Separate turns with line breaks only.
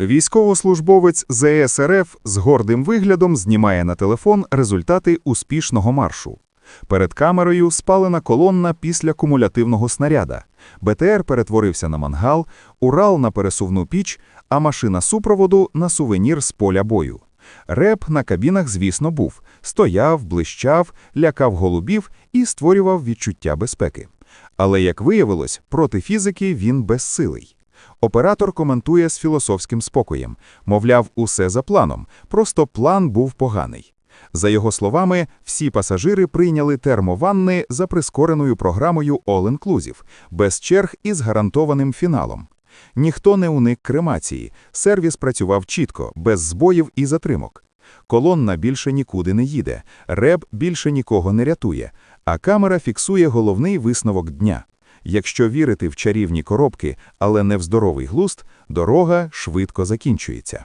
Військовослужбовець ЗС РФ з гордим виглядом знімає на телефон результати успішного маршу. Перед камерою спалена колонна після кумулятивного снаряда. БТР перетворився на мангал, Урал на пересувну піч, а машина супроводу на сувенір з поля бою. Реп на кабінах, звісно, був. Стояв, блищав, лякав голубів і створював відчуття безпеки. Але, як виявилось, проти фізики він безсилий. Оператор коментує з філософським спокоєм. Мовляв, усе за планом, просто план був поганий. За його словами, всі пасажири прийняли термованни за прискореною програмою All Inclusive, без черг і з гарантованим фіналом. Ніхто не уник кремації, сервіс працював чітко, без збоїв і затримок. Колонна більше нікуди не їде, реб більше нікого не рятує, а камера фіксує головний висновок дня. Якщо вірити в чарівні коробки, але не в здоровий глуст, дорога швидко закінчується.